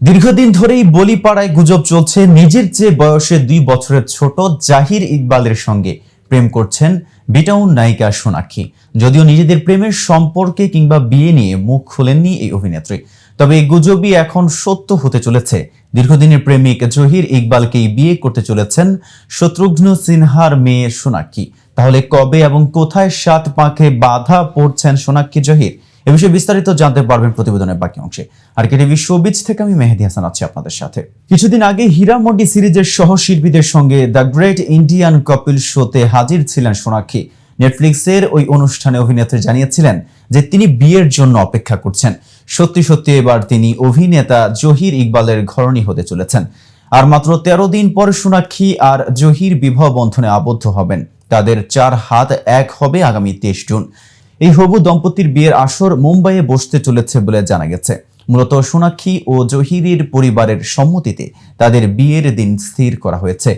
দীর্ঘদিন ধরেই বলিপাড়ায় গুজব চলছে। নিজের চেয়ে বয়সে দুই বছরের ছোট জাহির ইকবালের সঙ্গে প্রেম করছেন বিটাউন নায়িকা সোনাক্ষী। যদিও নিজেদের প্রেমের সম্পর্কে কিংবা বিয়ে নিয়ে মুখ খোলেননি এই অভিনেত্রী। তবে এই গুজবই এখন সত্য হতে চলেছে। দীর্ঘদিনের প্রেমিক জহির ইকবালকেই বিয়ে করতে চলেছেন শত্রুঘ্ন সিনহার মেয়ে সোনাক্ষী। তাহলে কবে এবং কোথায় সাত পাঁকে বাধা পড়ছেন সোনাক্ষী জহির? এ বিষয়ে বিস্তারিত জানতে পারবেন প্রতিবেদনের বাকি অংশে। আর কে টিভি শোবিজ থেকে আমি মেহেদি হাসান আছি আপনাদের সাথে। কিছুদিন আগে হীরামন্ডি সিরিজের সহশিল্পীদের সঙ্গে দ্য গ্রেট ইন্ডিয়ান কপিল শোতে হাজির ছিলেন সোনাক্ষী। নেটফ্লিক্সের ওই অনুষ্ঠানে অভিনেত্রী জানিয়েছিলেন যে তিনি বিয়ের জন্য অপেক্ষা করছেন। সত্যি সত্যি এবার তিনি অভিনেতা জহির ইকবালের ঘরণী হতে চলেছেন। আর মাত্র তেরো দিন পর সোনাক্ষী আর জহির বিবাহ বন্ধনে আবদ্ধ হবেন। তাদের চার হাত এক হবে আগামী তেইশ জুন। এই হবু দম্পতির বিয়ের আসর মুম্বাইয়ে বসতে চলেছে বলে জানা গেছে। মূলত সোনাক্ষী ও জহিরের পরিবারের সম্মতিতে তাদের বিয়ের দিন স্থির করা হয়েছে।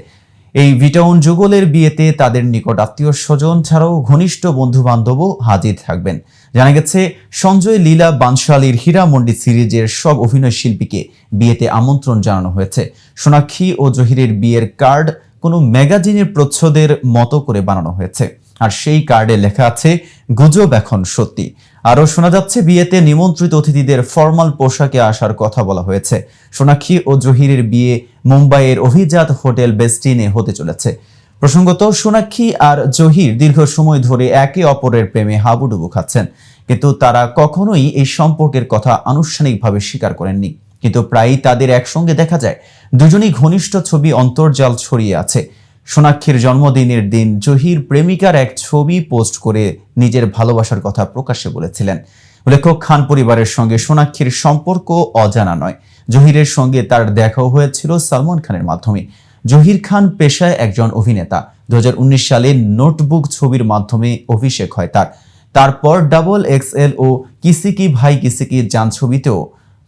এই ভিটাউন যুগলের বিয়েতে তাদের নিকট আত্মীয় স্বজন ছাড়াও ঘনিষ্ঠ বন্ধু বান্ধবও হাজির থাকবেন। জানা গেছে, সঞ্জয় লীলা বানশালীর হীরামন্ডি সিরিজের সব অভিনয় শিল্পীকে বিয়েতে আমন্ত্রণ জানানো হয়েছে। সোনাক্ষী ও জহিরের বিয়ের কার্ড কোনো ম্যাগাজিনের প্রচ্ছদের মতো করে বানানো হয়েছে। আর সেই কার্ডে লেখা আছে, গুজব এখন সত্যি। আরও শোনা যাচ্ছে, বিয়েতে নিমন্ত্রিত অতিথিদের ফর্মাল পোশাকে আসার কথা বলা হয়েছে। সোনাক্ষী ও জহিরের বিয়ে মুম্বাইয়ের অভিজাত হোটেল বেস্টিনে হতে চলেছে। প্রসঙ্গত, সোনাক্ষী আর জহির দীর্ঘ সময় ধরে একে অপরের প্রেমে হাবুডুবু খাচ্ছেন। কিন্তু তারা কখনোই এই সম্পর্কের কথা আনুষ্ঠানিকভাবে স্বীকার করেননি। কিন্তু প্রায়ই তাদের একসঙ্গে দেখা যায়। দুজনই ঘনিষ্ঠ ছবি অন্তর্জাল ছড়িয়ে আছে। সোনাক্ষীর জন্মদিনের দিন জহির প্রেমিকার এক ছবি পোস্ট করে নিজের ভালোবাসার কথা প্রকাশ্যে বলেছিলেন। উল্লেখ্য খান পরিবারের সঙ্গে সোনাক্ষীর সম্পর্ক অজানা নয়। জহিরের সঙ্গে তার দেখাও হয়েছিল সালমান খানের মাধ্যমে। জহির খান পেশায় একজন অভিনেতা। দু হাজার উনিশ সালে নোটবুক ছবির মাধ্যমে অভিষেক হয় তার। তারপর ডাবল এক্স এল ও কিসিকি ভাই কিসিকি যান ছবিতেও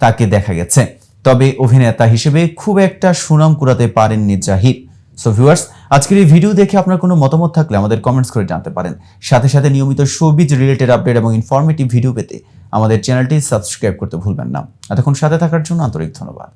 তাকে দেখা গেছে। তবে অভিনেতা হিসেবে খুব একটা সুনাম কুড়াতে পারেননি জাহির সো ভিউয়ার্স আজকের এই ভিডিও দেখে আপনার কোনো মতামত থাকলে আমাদের কমেন্টস করে জানতে পারেন। সাথে সাথে নিয়মিত শোবিজ রিলেটেড আপডেট এবং ইনফরমেটিভ ভিডিও পেতে আমাদের চ্যানেলটি সাবস্ক্রাইব করতে ভুলবেন না। এতক্ষণ সাথে থাকার জন্য আন্তরিক ধন্যবাদ।